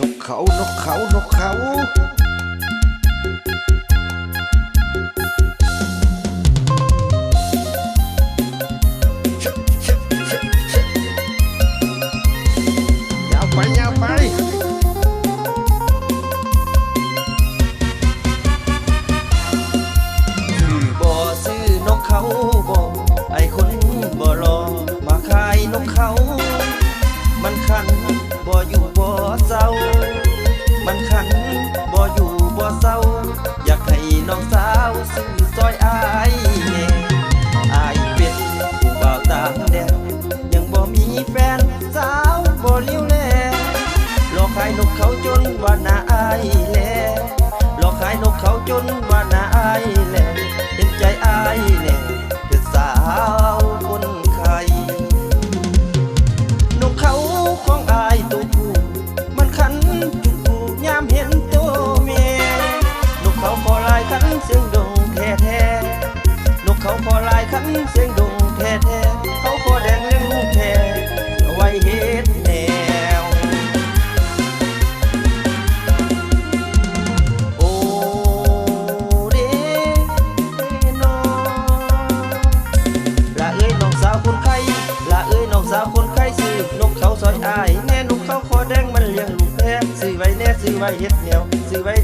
นกเขานกเขานกเขายาวไปยาวไป น้องสาวซึ่งซอยอายอายเป็นผู้บ่าวต่างแดนยังบ่มีแฟนสาวบ่เลี้ยวแลหลอขายนกเขาจนว่าน้าอายแลหลอกขายนกเขาจนว่าน้าอายแลเห็นใจอายแล ไว้เฮ็ดเหนียวซื้อไว้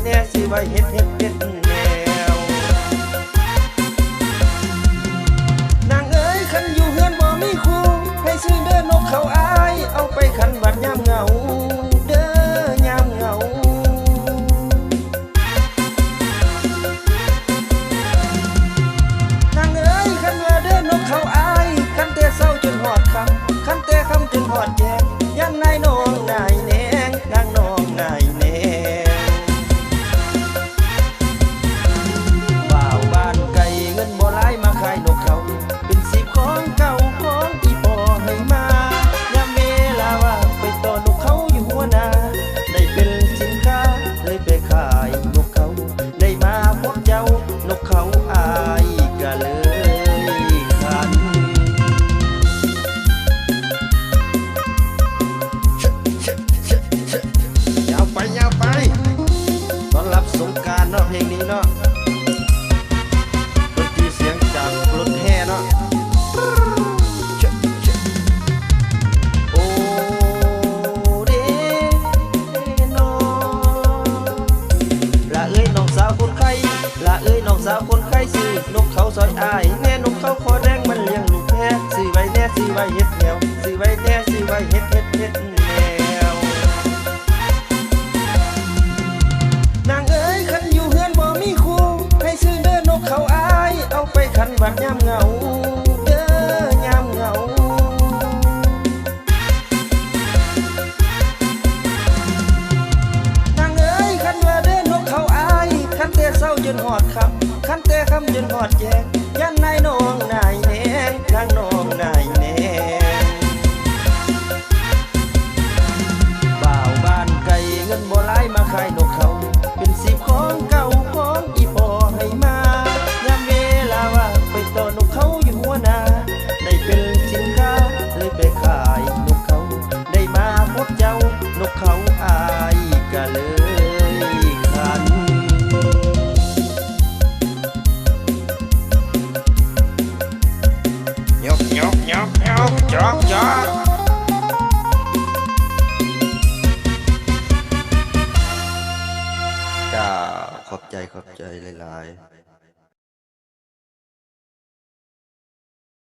รซื้อนกเขาสอดอายแน่นกเขาขอแรงมันเลี้ยงลูกแพ้สี่อไว้แน่สี่อไว้เฮ็ดแนวซื้อไว้แน่สี่อไว้เฮ็ดเฮ็ดเฮ็ดแนวนางเอ้ยคันอยู่เฮือนบ่มีคู่ให้ซื้อเด้อนกเขาอาย เอาไปขันบัดยามเงา อดคำคันแต่คำจนหอดแยง ยกยกยกยจ้าขอบใจขอบใจหลาย ๆ